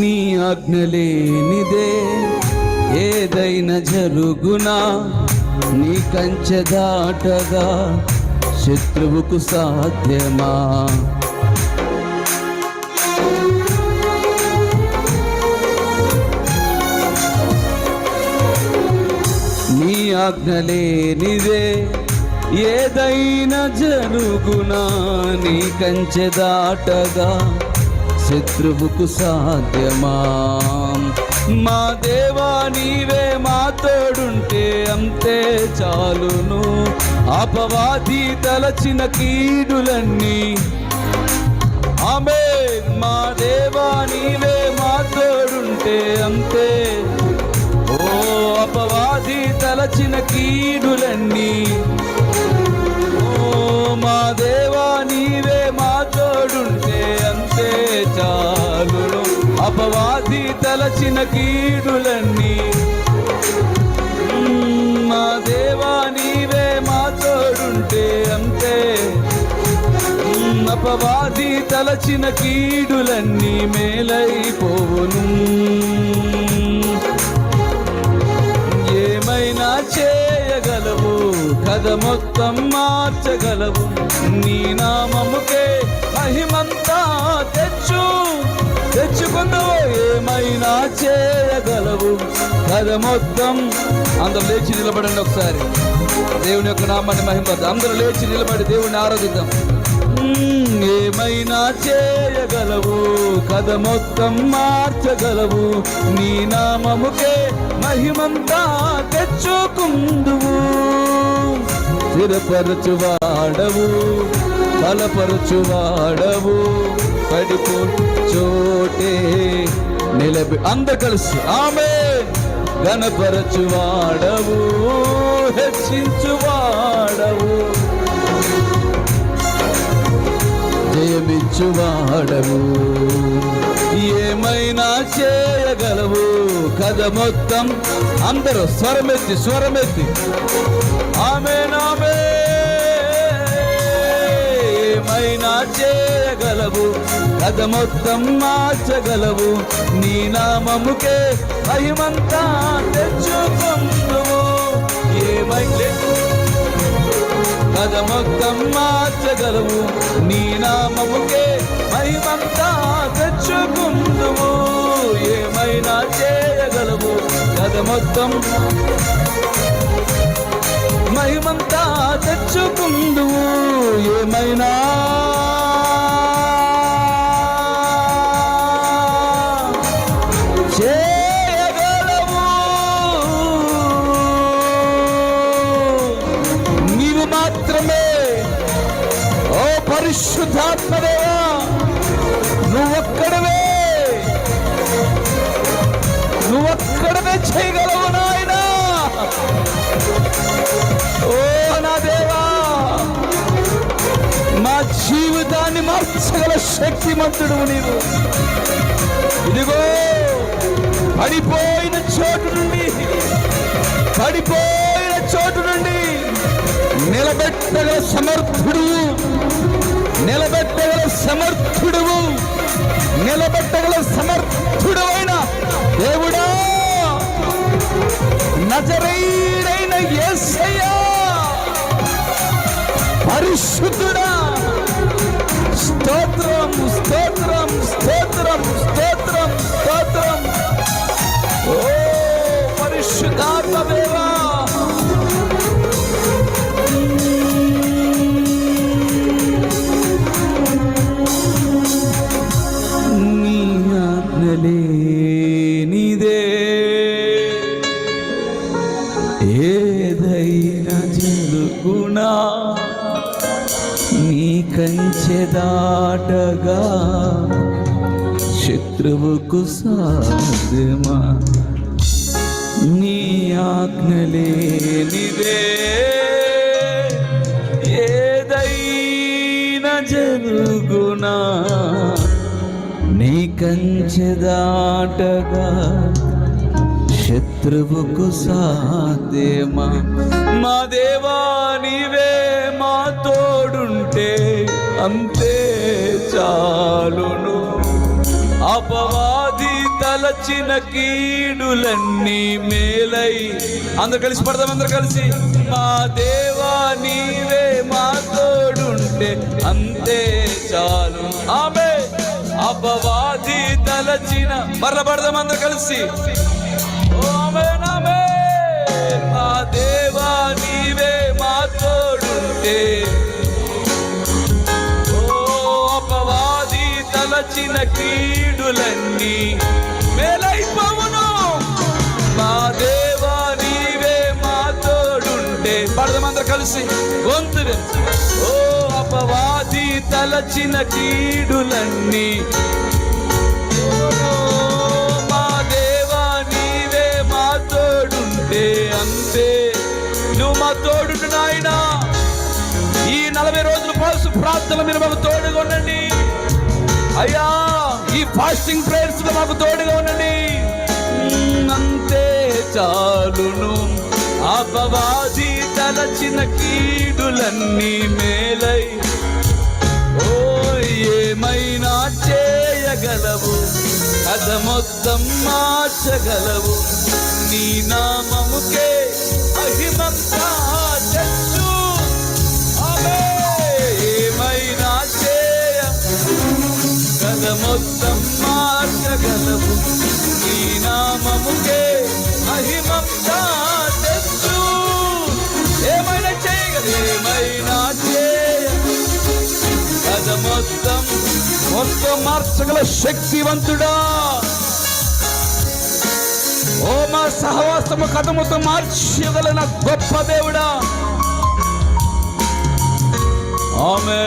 నీ ఆజ్ఞలేనిదే. ఏదైనా జరుగునా? నీ కంచె దాటగా శత్రువుకు సాధ్యమా? నీ ఆజ్ఞలేనిదే. ఏదైనా జరుగునా? నీ కంచె దాటగా శత్రువుకు సాధ్యమా? మా దేవా నీవే మా తోడుంటే అంతే చాలును. అపవాది తలచిన కీడులన్నీ. ఆమె మా దేవా నీవే మా తోడుంటే అంతే. ఓ అపవాది తలచిన కీడులన్నీ. తలచిన కీడులన్నీ. మా దేవా నీవే మా తోడుంటే అంతే. అపవాది తలచిన కీడులన్నీ మేలైపోవును. ఏమైనా చేయగలవు కథ మొత్తం మార్చగలవు. నీ నామముకే మహిమంతా తెచ్చు. తెచ్చుకుందావు ఏమైనా చేయగలవు? కథ మొత్తం అందరూ లేచి నిలబడండి ఒకసారి. దేవుని యొక్క నామాన్ని మహిమ అందరూ లేచి నిలబడి దేవుని ఆరాధిద్దాం. ఏమైనా చేయగలవు? కథ మొత్తం మార్చగలవు. నీ నామముకే మహిమంతా తెచ్చుకుందువు. స్థిరపరచువాడవు బలపరచువాడవు. పడిపో నిలబి అందరు కలిసి ఆమె గణపరచువాడవు హెచ్చించువాడవు. జయమిచ్చువాడవు. ఏమైనా చేయగలవు? కథ మొత్తం అందరూ స్వరమెత్తి స్వరమెత్తి. ఆమె నామే. కథ మొత్తం మార్చగలవు. నీ నామముకే మహిమంతా తెచ్చుకుందువు ఏమై కథ మొత్తం మార్చగలవు నీ నామముకే మహిమంతా తెచ్చుకుందువు ఏమైనా చేయగలవు కథ మొత్తం మహిమంతా తెచ్చుకుందువు ఏమైనా పరిశుద్ధాత్మదేవా నువ్వొక్కడవే. నువ్వొక్కడవే చేయగలవు నాయనా. ఓ నా దేవా మా జీవితాన్ని మార్చగల శక్తిమంతుడు నీవు. ఇదిగో పడిపోయిన చోటు నుండి పడిపోయిన చోటు నుండి నిలబెట్టగల సమర్థుడు నిలబెట్టగల సమర్థుడువు. నిలబెట్టగల సమర్థుడు దేవుడా. నజరైన ఏసయ్యా. పరిశుద్ధుడా. జరుగునా నీ కంచె దాటగా శత్రువుకు సాధ్యమా? నీ ఆజ్ఞలే నిదే ఏదైనా జరుగునా? నీ కంచె దాటగా శత్రువుకు సాధ్యమా? మా దేవా నీవే మా తోడుంటే అంతే చాలును. అపవాది తలచిన కీడులన్నీ మేలై. అందరు కలిసి పడదాం అందరు కలిసి. మా దేవా నీవే మా తోడుంటే అంతే చాలు. ఆమె అపవాది తలచిన మర్ర పడదాం అందరు కలిసి. తలచిన కీడులన్నీ మేలైపోవును. మా దేవా నీవే మా తోడుంటే పడదామందరూ కలిసి. గొంతు ఓ అపవాది తలచిన కీడులన్నీ. ఓ, మా దేవా నీవే మా తోడుంటే అంతే. నువ్వు మా తోడుంటు నాయనా. ఈ నలభై రోజులు పాసు ప్రార్థన మీరు మాకు తోడుగా ఉండండి. అయ్యా ఈ ఫాస్టింగ్ ప్రేయర్స్లో మాకు తోడుగా ఉండండి. అంతే చాలును. అపవాది తలచిన కీడులన్నీ మేలై. ఓ ఏమైనా చేయగలవు? కథ మొత్తం మార్చగలవు. నీ నామముకే నామముకే మహిమంతా తెచ్చు. ఏమైనా చేయగలవు ఏమైనా చేయ? కథ మొత్తం మొత్తం మార్చగల శక్తివంతుడా? ఓ మా సహవాసము కథ మొత్తం మార్చగల గొప్ప దేవుడా. ఆమె